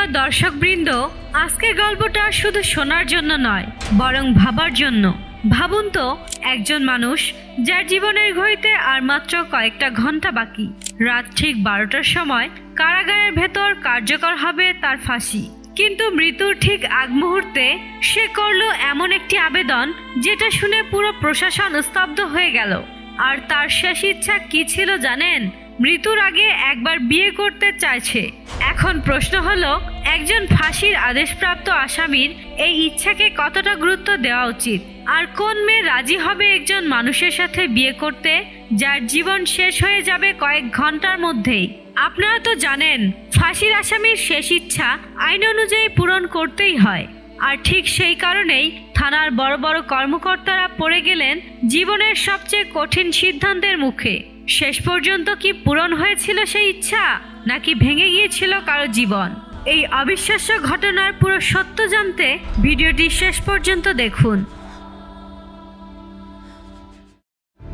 প্রিয় দর্শকবৃন্দ, আজকের গল্পটা শুধু শোনার জন্য নয়, বরং ভাবার জন্য। ভাবুন তো, একজন মানুষ যার জীবনের ঘড়িতে আর মাত্র কয়েকটা ঘণ্টা বাকি। রাত ঠিক বারোটার সময় কারাগারের ভেতর কার্যকর হবে তার ফাঁসি। কিন্তু মৃত্যুর ঠিক আগ মুহূর্তে সে করল এমন একটি আবেদন যেটা শুনে পুরো প্রশাসন স্তব্ধ হয়ে গেল। আর তার শেষ ইচ্ছা কি ছিল জানেন? মৃত্যুর আগে একবার বিয়ে করতে চাইছে। এখন প্রশ্ন হলো একজন ফাঁসির আদেশপ্রাপ্ত আসামির এই ইচ্ছাকে কতটা গুরুত্ব দেওয়া উচিত? আর কোন মেয়ে রাজি হবে একজন মানুষের সাথে বিয়ে করতে, যার জীবন শেষ হয়ে যাবে কয়েক ঘণ্টার মধ্যেই? আপনারা তো জানেন, ফাঁসির আসামির শেষ ইচ্ছা আইন অনুযায়ী পূরণ করতেই হয়। আর ঠিক সেই কারণেই থানার বড় বড় কর্মকর্তারা পড়ে গেলেন জীবনের সবচেয়ে কঠিন সিদ্ধান্তের মুখে। শেষ পর্যন্ত কি পূরণ হয়েছিল সেই ইচ্ছা, নাকি ভেঙে গিয়েছিল কারও জীবন? এই অবিশ্বাস্য ঘটনার পুরো সত্য জানতে ভিডিওটি শেষ পর্যন্ত দেখুন।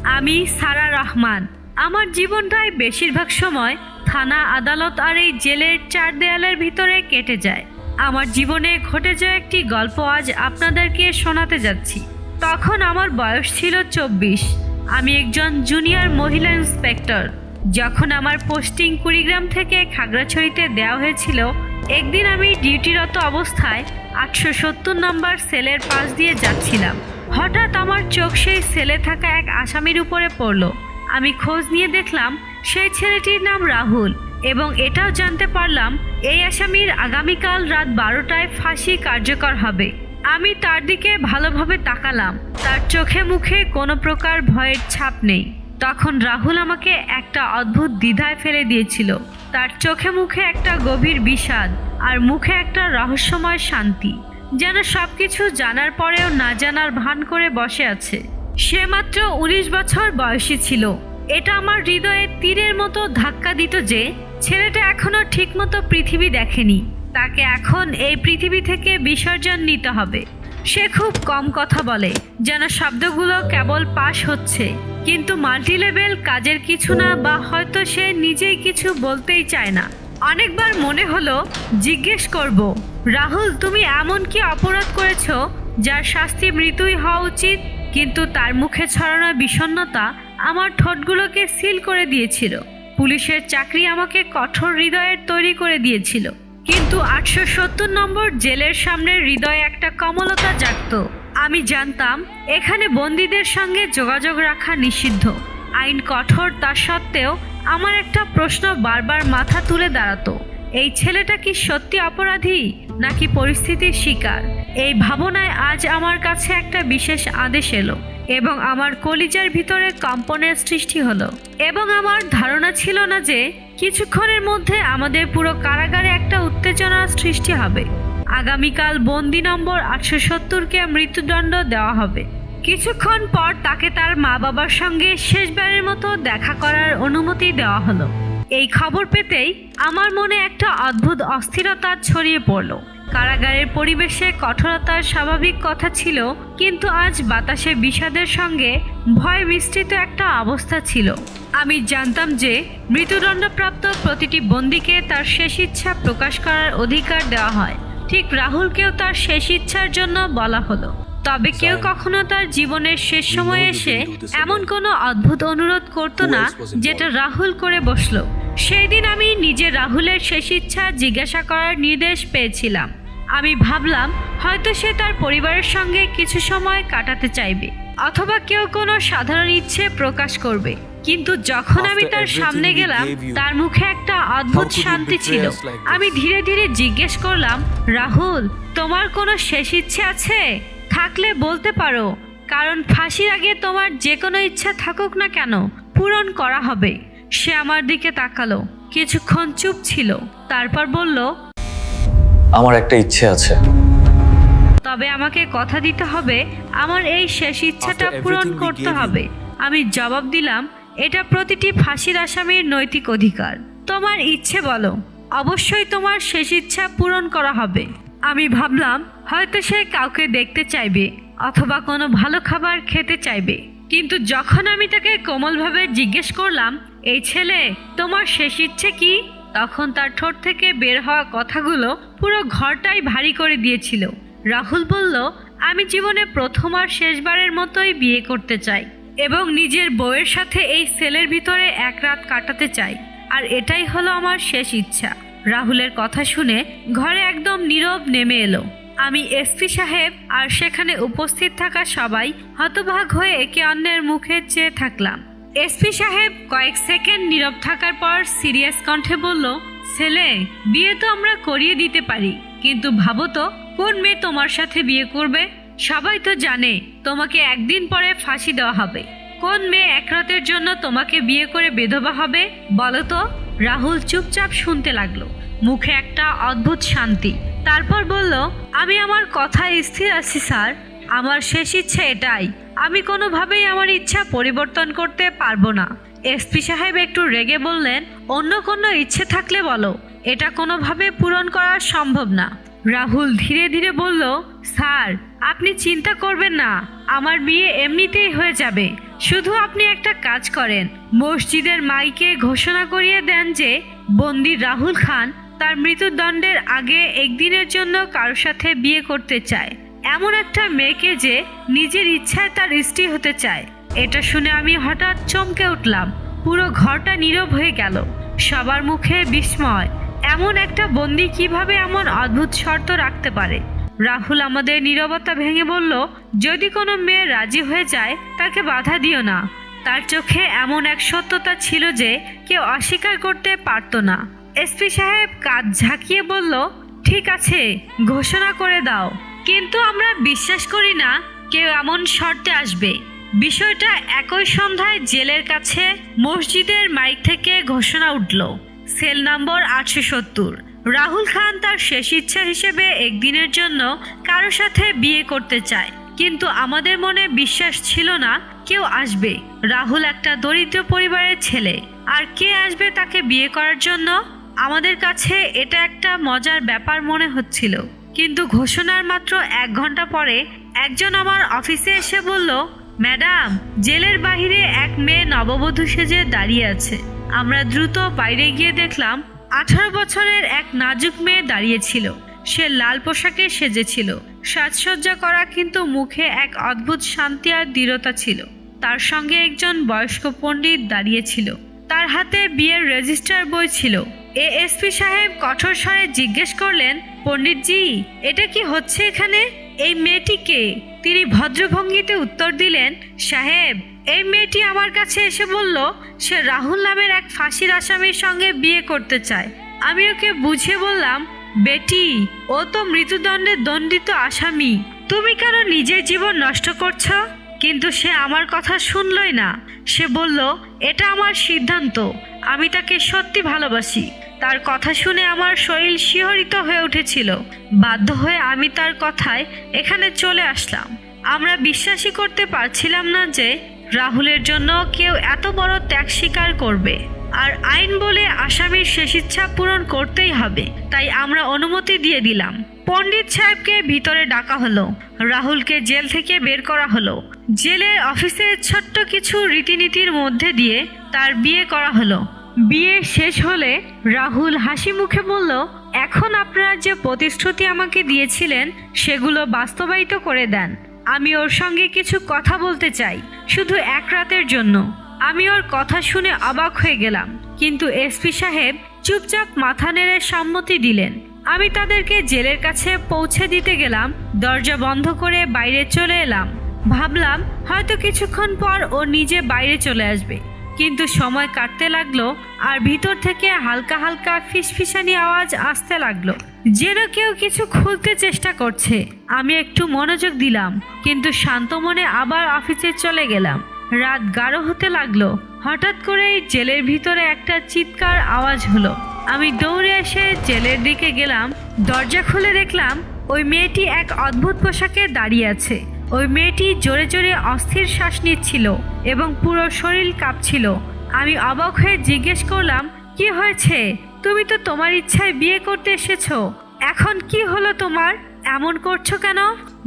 আমি সারা রহমান। আমার জীবনটাই বেশিরভাগ সময় থানা আদালত আর এই জেলের চার দেয়ালের ভিতরে কেটে যায়। আমার জীবনে ঘটে যাওয়া একটি গল্প আজ আপনাদেরকে শোনাতে যাচ্ছি। তখন আমার বয়স ছিল চব্বিশ। আমি একজন জুনিয়র মহিলা ইন্সপেক্টর। যখন আমার পোস্টিং কুড়িগ্রাম থেকে খাগড়াছড়িতে দেওয়া হয়েছিল একদিন আমি ডিউটিরত অবস্থায় আটশো সত্তর নম্বর সেলের পাশ দিয়ে যাচ্ছিলাম। হঠাৎ আমার চোখ সেই সেলে থাকা এক আসামির উপরে পড়ল। আমি খোঁজ নিয়ে দেখলাম সেই ছেলেটির নাম রাহুল এবং এটাও জানতে পারলাম এই আসামির আগামীকাল রাত বারোটায় ফাঁসি কার্যকর হবে। আমি তার দিকে ভালোভাবে তাকালাম। তার চোখে মুখে কোনো প্রকার ভয়ের ছাপ নেই। তখন রাহুল আমাকে একটা অদ্ভুত দ্বিধায় ফেলে দিয়েছিল। তার চোখে মুখে একটা গভীর বিষাদ আর মুখে একটা রহস্যময় শান্তি। যেন সবকিছু জানার পরেও না জানার ভান করে বসে আছে। সে মাত্র উনিশ বছর বয়সী ছিল। এটা আমার হৃদয়ে তীরের মতো ধাক্কা দিত যে, ছেলেটা এখনও ঠিকমতো পৃথিবী দেখেনি। তাকে এখন এই পৃথিবী থেকে বিসর্জন নিতে হবে। সে খুব কম কথা বলে, যেন শব্দগুলো কেবল পাশ হচ্ছে। কিন্তু মাল্টিলেভেল কাজের কিছু না, বা হয়তো সে নিজেই কিছু বলতেই চায় না। অনেকবার মনে হলো, জিজ্ঞেস করব, রাহুল, তুমি এমন কি অপরাধ করেছ, যার শাস্তি মৃত্যুই হওয়া উচিত? কিন্তু তার মুখে ছড়ানো বিষণ্ণতা আমার ঠোঁটগুলোকে সিল করে দিয়েছিল। পুলিশের চাকরি আমাকে কঠোর হৃদয়ের তৈরি করে দিয়েছিল। কিন্তু আটশো সত্তর নম্বর জেলের সামনে হৃদয়ে একটা কমলতা জাগত। আমি জানতাম, এখানে বন্দীদের সঙ্গে যোগাযোগ রাখা নিষিদ্ধ। আইন কঠোর তা সত্ত্বেও আমার একটা প্রশ্ন বারবার মাথা তুলে দাঁড়াতো। এই ছেলেটা কি সত্যি অপরাধী নাকি পরিস্থিতির শিকার? এই ভাবনায় আজ আমার কাছে একটা বিশেষ আদেশ এলো এবং আমার কলিজার ভিতরে কম্পনের সৃষ্টি হলো এবং আমার ধারণা ছিল না যে কিছুক্ষণের মধ্যে আমাদের পুরো কারাগারে একটা উত্তেজনার সৃষ্টি হবে। আগামীকাল বন্দি নম্বর আটশো সত্তরকে মৃত্যুদণ্ড দেওয়া হবে। কিছুক্ষণ পর তাকে তার মা বাবার সঙ্গে শেষবারের মতো দেখা করার অনুমতি দেওয়া হলো। এই খবর পেতেই আমার মনে একটা অদ্ভুত অস্থিরতা ছড়িয়ে পড়ল। কারাগারের পরিবেশে কঠোরতার স্বাভাবিক কথা ছিল কিন্তু আজ বাতাসে বিষাদের সঙ্গে ভয় মিশ্রিত একটা অবস্থা ছিল। আমি জানতাম যে মৃত্যুদণ্ডপ্রাপ্ত প্রতিটি বন্দীকে তার শেষ ইচ্ছা প্রকাশ করার অধিকার দেওয়া হয়। ঠিক রাহুলকেও তার শেষ ইচ্ছার জন্য বলা হলো। তবে কেউ কখনো তার জীবনের শেষ সময়ে এসে এমন কোনো অদ্ভুত অনুরোধ করতো না যেটা রাহুল করে বসল। সেই দিন আমি নিজে রাহুলের শেষ ইচ্ছা জিজ্ঞাসা করার নির্দেশ পেয়েছিলাম। আমি ভাবলাম হয়তো সে তার পরিবারের সঙ্গে কিছু সময় কাটাতে চাইবে অথবা কেউ কোনো সাধারণ ইচ্ছে প্রকাশ করবে। কিন্তু যখন আমি তার সামনে গেলাম তার মুখে একটা অদ্ভুত শান্তি ছিল। আমি ধীরে ধীরে জিজ্ঞেস করলাম রাহুল তোমার কোনো শেষ ইচ্ছে আছে? থাকলে বলতে পারো কারণ ফাঁসির আগে তোমার যে কোনো ইচ্ছা থাকুক না কেন পূরণ করা হবে। সে আমার দিকে তাকালো। কিছুক্ষণ চুপ ছিল তারপর বলল আমার একটা ইচ্ছে আছে। তবে আমাকে কথা দিতে হবে আমার এই শেষ ইচ্ছাটা পূরণ করতে হবে। আমি জবাব দিলাম এটা প্রতিটি ফাঁসির আসামির নৈতিক অধিকার। তোমার ইচ্ছে বলো অবশ্যই তোমার শেষ ইচ্ছা পূরণ করা হবে। আমি ভাবলাম হয়তো সে কাউকে দেখতে চাইবে অথবা কোনো ভালো খাবার খেতে চাইবে। কিন্তু যখন আমি তাকে কোমলভাবে জিজ্ঞেস করলাম এই ছেলে, তোমার শেষ ইচ্ছে কি? তখন তার ঠোঁট থেকে বের হওয়া কথাগুলো পুরো ঘরটাই ভারী করে দিয়েছিল। রাহুল বলল, আমি জীবনে প্রথম আর শেষবারের মতোই বিয়ে করতে চাই এবং নিজের বউয়ের সাথে এই সেলের ভিতরে এক রাত কাটাতে চাই, আর এটাই হলো আমার শেষ ইচ্ছা। রাহুলের কথা শুনে ঘরে একদম নীরব নেমে এলো। আমি এসপি সাহেব, আর সেখানে উপস্থিত থাকা সবাই হতভাগ হয়ে একে অন্যের মুখে চেয়ে থাকলাম। এসপি সাহেব কয়েক সেকেন্ড নীরব থাকার পর সিরিয়াস কণ্ঠে বলল, ছেলে, বিয়ে তো আমরা করিয়ে দিতে পারি, কিন্তু ভাবো তো, কোন মেয়ে তোমার সাথে বিয়ে করবে? সবাই তো জানে তোমাকে একদিন পরে ফাঁসি দেওয়া হবে। কোন মেয়ে এক রাতের জন্য তোমাকে বিয়ে করে বেধবা হবে, বলো তো? রাহুল চুপচাপ শুনতে লাগল, মুখে একটা অদ্ভুত শান্তি। তারপর বলল, আমি আমার কথায় স্থির আছি, স্যার। আমার শেষ ইচ্ছা এটাই। আমি কোনোভাবেই আমার ইচ্ছা পরিবর্তন করতে পারব না। এসপি সাহেব একটু রেগে বললেন, অন্য কোনো ইচ্ছে থাকলে বলো। এটা কোনোভাবে পূরণ করা সম্ভব না। রাহুল ধীরে ধীরে বলল, স্যার, আপনি চিন্তা করবেন না। আমার বিয়ে এমনিতেই হয়ে যাবে। শুধু আপনি একটা কাজ করেন। মসজিদের মাইকে ঘোষণা করিয়ে দেন যে, বন্দি রাহুল খান তার মৃত্যুদণ্ডের আগে একদিনের জন্য কারোর সাথে বিয়ে করতে চায়। এমন একটা মেয়েকে যে নিজের ইচ্ছায় তার স্ত্রী হতে চায়। এটা শুনে আমি হঠাৎ চমকে উঠলাম। পুরো ঘরটা নীরব হয়ে গেল। সবার মুখে বিস্ময়। এমন একটা বন্দি কীভাবে এমন অদ্ভুত শর্ত রাখতে পারে? রাহুল আমাদের নীরবতা ভেঙে বলল, যদি কোনো মেয়ে রাজি হয়ে যায়, তাকে বাধা দিও না। তার চোখে এমন এক সত্যতা ছিল যে কেউ অস্বীকার করতে পারতো না। এসপি সাহেব কাজ ঝাঁকিয়ে বলল, ঠিক আছে, ঘোষণা করে দাও। কিন্তু আমরা বিশ্বাস করি না কেউ এমন শর্তে আসবে। বিষয়টা একই সন্ধ্যায় জেলের কাছে মসজিদের মাইক থেকে ঘোষণা উঠল। সেল নম্বর আটশো সত্তর। রাহুল খান তার শেষ ইচ্ছা হিসেবে একদিনের জন্য কারও সাথে বিয়ে করতে চায়। কিন্তু আমাদের মনে বিশ্বাস ছিল না কেউ আসবে। রাহুল একটা দরিদ্র পরিবারের ছেলে। আর কে আসবে তাকে বিয়ে করার জন্য? আমাদের কাছে এটা একটা মজার ব্যাপার মনে হচ্ছিল। কিন্তু ঘোষণার মাত্র এক ঘণ্টা পরে একজন আমার অফিসে এসে বলল, ম্যাডাম, জেলের বাইরে এক মেয়ে নববধূ সেজে দাঁড়িয়ে আছে। আমরা দ্রুত বাইরে গিয়ে দেখলাম, আঠারো বছরের এক নাজুক মেয়ে দাঁড়িয়েছিল সে লাল পোশাকে সেজেছিল। সাজসজ্জা করা কিন্তু মুখে এক অদ্ভুত শান্তি আর দৃঢ়তা ছিল। তার সঙ্গে একজন বয়স্ক পণ্ডিত দাঁড়িয়েছিল তার হাতে বিয়ের রেজিস্টার বই ছিল। এএসপি সাহেব কঠোর স্বরে জিজ্ঞেস করলেন পণ্ডিতজি, এটা কি হচ্ছে এখানে? এই মেয়েটিকে তিনি ভদ্রভঙ্গিতে উত্তর দিলেন, সাহেব, এই মেয়েটি আমার কাছে এসে বলল, সে রাহুল নামের এক ফাঁসির আসামির সঙ্গে বিয়ে করতে চায়। আমি ওকে বুঝিয়ে বললাম, বেটি, ও তো মৃত্যুদণ্ডে দণ্ডিত আসামি। তুমি কেন নিজের জীবন নষ্ট করছ? কিন্তু সে আমার কথা শুনলই না। সে বলল, এটা আমার সিদ্ধান্ত। আমি তাকে সত্যি ভালোবাসি। তার কথা শুনে আমার শরীর শিহরিত হয়ে উঠেছিল। বাধ্য হয়ে আমি তার কথায় এখানে চলে আসলাম। আমরা বিশ্বাসই করতে পারছিলাম না যে রাহুলের জন্য কেউ এত বড় ত্যাগ স্বীকার করবে। আর আইন বলে আসামির শেষ ইচ্ছা পূরণ করতেই হবে, তাই আমরা অনুমতি দিয়ে দিলাম। পণ্ডিত সাহেবকে ভিতরে ডাকা হলো, রাহুলকে জেল থেকে বের করা হলো। জেলের অফিসে ছোট্ট কিছু রীতিনীতির মধ্যে দিয়ে তার বিয়ে করা হলো। বিয়ে শেষ হলে রাহুল হাসি মুখে বলল, এখন আপনারা যে প্রতিশ্রুতি আমাকে দিয়েছিলেন, সেগুলো বাস্তবায়িত করে দেন। আমি ওর সঙ্গে কিছু কথা বলতে চাই, শুধু এক রাতের জন্য। আমি ওর কথা শুনে অবাক হয়ে গেলাম। কিন্তু এসপি সাহেব চুপচাপ মাথা নেড়ে সম্মতি দিলেন। আমি তাদেরকে জেলের কাছে পৌঁছে দিতে গেলাম, দরজা বন্ধ করে বাইরে চলে এলাম। ভাবলাম, হয়তো কিছুক্ষণ পর ও নিজে বাইরে চলে আসবে। কিন্তু সময় কাটতে লাগল আর ভিতর থেকে হালকা হালকা ফিসফিসানি আওয়াজ আসতে লাগল। যেন কেউ কিছু খুলতে চেষ্টা করছে। আমি একটু মনোযোগ দিলাম, কিন্তু শান্ত মনে আবার অফিসে চলে গেলাম। রাত গাঢ় হতে লাগল। হঠাৎ করেই জেলের ভিতরে একটা চিৎকার আওয়াজ হলো। আমি দৌড়ে এসে জেলের দিকে গেলাম। দরজা খুলে দেখলাম ওই মেয়েটি এক অদ্ভুত পোশাকে দাঁড়িয়ে আছে। ওই মেয়েটি জোরে জোরে অস্থির শ্বাস নিচ্ছিল এবং পুরো শরীর কাঁপছিল। আমি অবাক হয়ে জিজ্ঞেস করলাম, কি হয়েছে? তুমি তো তোমার ইচ্ছায় বিয়ে করতে এসেছ। এখন কি হলো তোমার? এমন করছ কেন?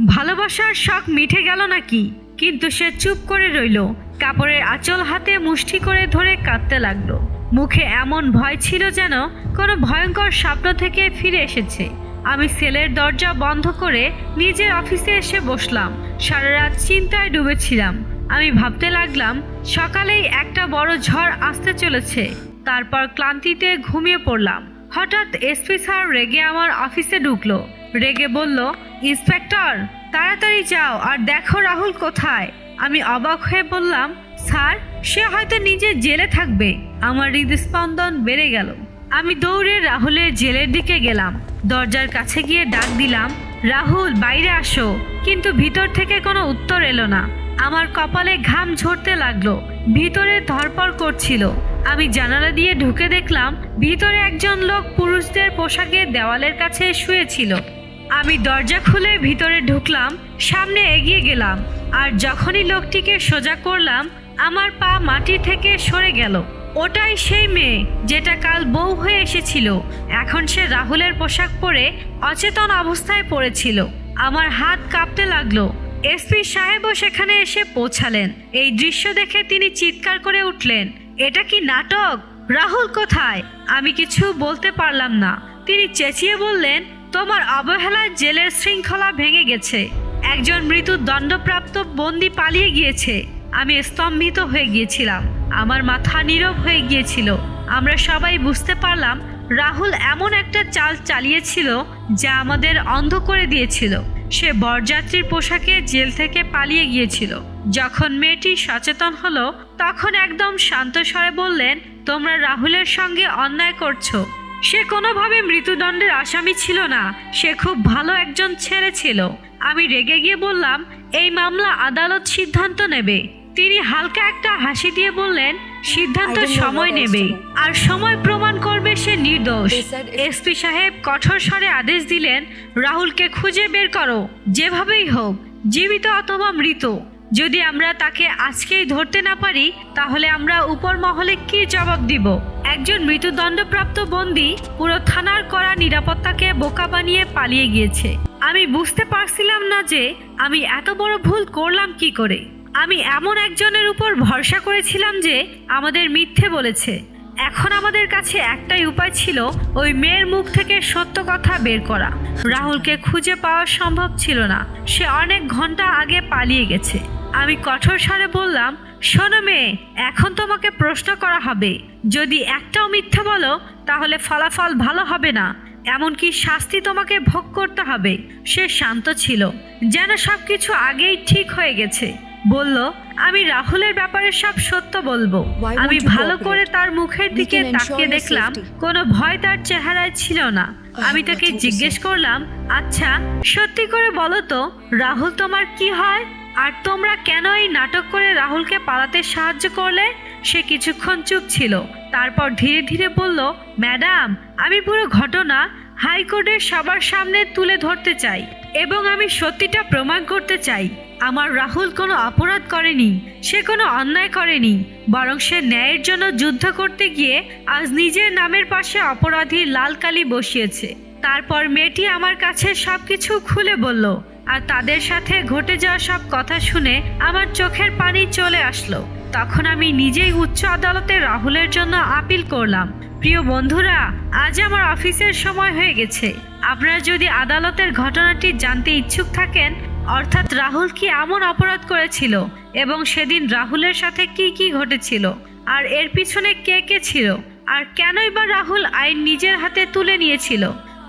ভালোবাসার শখ মিঠে গেল নাকি? কিন্তু সে চুপ করে রইল। কাপড়ের আঁচল হাতে মুষ্টি করে ধরে কাঁদতে লাগল। মুখে এমন ভয় ছিল যেন কোনো ভয়ঙ্কর স্বপ্ন থেকে ফিরে এসেছে। আমি সেলের দরজা বন্ধ করে নিজের অফিসে এসে বসলাম। সারা রাত চিন্তায় ডুবেছিলাম। আমি ভাবতে লাগলাম, সকালেই একটা বড় ঝড় আসতে চলেছে। তারপর ক্লান্তিতে ঘুমিয়ে পড়লাম। হঠাৎ এসপি স্যার রেগে আমার অফিসে ঢুকলো। রেগে বলল, ইন্সপেক্টর, তাড়াতাড়ি যাও আর দেখো রাহুল কোথায়। আমি অবাক হয়ে বললাম, স্যার, সে হয়তো নিজে জেলে থাকবে। আমার হৃদস্পন্দন বেড়ে গেল। আমি দৌড়ে রাহুলের জেলের দিকে গেলাম। দরজার কাছে গিয়ে ডাক দিলাম, রাহুল, বাইরে আসো। কিন্তু ভিতর থেকে কোনো উত্তর এলো না। আমার কপালে ঘাম ঝরতে লাগল, ভিতরে ধরপড় করছিল। আমি জানালা দিয়ে ঢুকে দেখলাম, ভিতরে একজন লোক পুরুষদের পোশাকে দেওয়ালের কাছে শুয়েছিল। আমি দরজা খুলে ভিতরে ঢুকলাম, সামনে এগিয়ে গেলাম। আর যখনই লোকটিকে সোজা করলাম, আমার পা মাটি থেকে সরে গেল। ওটাই সেই মেয়ে যেটা কাল বউ হয়ে এসেছিল। এখন সে রাহুলের পোশাক পরে অচেতন অবস্থায় পড়েছিল। আমার হাত কাঁপতে লাগল। এসপি সাহেবও সেখানে এসে পৌঁছালেন। এই দৃশ্য দেখে তিনি চিৎকার করে উঠলেন, এটা কি নাটক? রাহুল কোথায়? আমি কিছু বলতে পারলাম না। তিনি চেঁচিয়ে বললেন, তোমার অবহেলায় জেলের শৃঙ্খলা ভেঙে গেছে। একজন মৃত্যু দণ্ডপ্রাপ্ত বন্দি পালিয়ে গিয়েছে। আমি স্তম্ভিত হয়ে গিয়েছিলাম। আমার মাথা নীরব হয়ে গিয়েছিল। আমরা সবাই বুঝতে পারলাম রাহুল এমন একটা চাল চালিয়েছিল যা আমাদের অন্ধ করে দিয়েছিল। সে বরযাত্রীর পোশাকে জেল থেকে পালিয়ে গিয়েছিল। যখন মেয়েটি সচেতন হলো, তখন একদম শান্ত স্বরে বললেন, তোমরা রাহুলের সঙ্গে অন্যায় করছ। সে কোনোভাবে মৃত্যুদণ্ডের আসামি ছিল না। সে খুব ভালো একজন ছেলে ছিল। আমি রেগে গিয়ে বললাম, এই মামলা আদালত সিদ্ধান্ত নেবে। তিনি হালকা একটা হাসি দিয়ে বললেন সিদ্ধান্ত সময় নেবে আর সময় প্রমাণ করবে সে নির্দোষ। এসপি সাহেব কঠোর স্বরে আদেশ দিলেন রাহুলকে খুঁজে বের করো যেভাবেই হোক জীবিত অথবা মৃত। যদি আমরা তাকে আজকেই ধরতে না পারি তাহলে আমরা উপর মহলে কি জবাব দিব? একজন মৃত্যুদণ্ডপ্রাপ্ত বন্দী পুরো থানার করা নিরাপত্তাকে বোকা বানিয়ে পালিয়ে গিয়েছে। আমি বুঝতে পারছিলাম না যে আমি এত বড় ভুল করলাম কি করে। আমি এমন একজনের উপর ভরসা করেছিলাম যে আমাদের মিথ্যে বলেছে। এখন আমাদের কাছে একটাই উপায় ছিল ওই মেয়ের মুখ থেকে সত্য কথা বের করা। রাহুলকে খুঁজে পাওয়া সম্ভব ছিল না। সে অনেক ঘণ্টা আগে পালিয়ে গেছে। আমি কঠোর স্বরে বললাম, শোনো মেয়ে, এখন তোমাকে প্রশ্ন করা হবে। যদি একটাও মিথ্যে বলো, তাহলে ফলাফল ভালো হবে না। এমনকি শাস্তি তোমাকে ভোগ করতে হবে। সে শান্ত ছিল। যেন সবকিছু আগেই ঠিক হয়ে গেছে। বলল আমি রাহুলের ব্যাপারে সব সত্য বলব। আমি ভালো করে তার মুখের দিকে তাকিয়ে দেখলাম কোনো ভয় তার চেহারায় ছিল না। আমি তাকে জিজ্ঞেস করলাম আচ্ছা সত্যি করে বলো তো রাহুল তোমার কি হয়? আর তোমরা কেন এই নাটক করে রাহুলকে পালাতে সাহায্য করলে? সে কিছুক্ষণ চুপ ছিল। তারপর ধীরে ধীরে বলল ম্যাডাম আমি পুরো ঘটনা হাইকোর্টের সবার সামনে তুলে ধরতে চাই এবং আমি সত্যিটা প্রমাণ করতে চাই। আমার রাহুল কোনো অপরাধ করেনি, সে কোনো অন্যায় করেনি, বরং সে ন্যায়ের জন্য যুদ্ধ করতে গিয়ে আজ নিজের নামের পাশে অপরাধী লাল কালি বসিয়েছে। তারপর মেয়েটি আমার কাছে সবকিছু খুলে বলল, আর তাদের সাথে ঘটে যাওয়া সব কথা শুনে আমার চোখের পানি চলে আসলো। তখন আমি নিজেই উচ্চ আদালতে রাহুলের জন্য আপিল করলাম। প্রিয় বন্ধুরা, আজ আমার অফিসের সময় হয়ে গেছে। আপনারা যদি আদালতের ঘটনাটি জানতে ইচ্ছুক থাকেন, অর্থাৎ রাহুল কি এমন অপরাধ করেছিল এবং সেদিন রাহুলের সাথে কি কি ঘটেছিল, আর এর পিছনে কে কে ছিল, আর কেনই বা রাহুল আইন নিজের হাতে তুলে নিয়েছিল,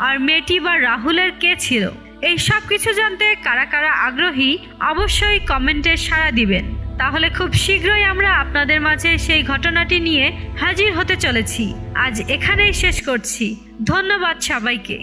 আর মেয়েটি বা রাহুলের কে ছিল, এই সব কিছু জানতে কারা কারা আগ্রহী, অবশ্যই কমেন্টে সাড়া দিবেন। তাহলে খুব শীঘ্রই আমরা আপনাদের মাঝে সেই ঘটনাটি নিয়ে হাজির হতে চলেছি। আজ এখানেই শেষ করছি। ধন্যবাদ সবাইকে।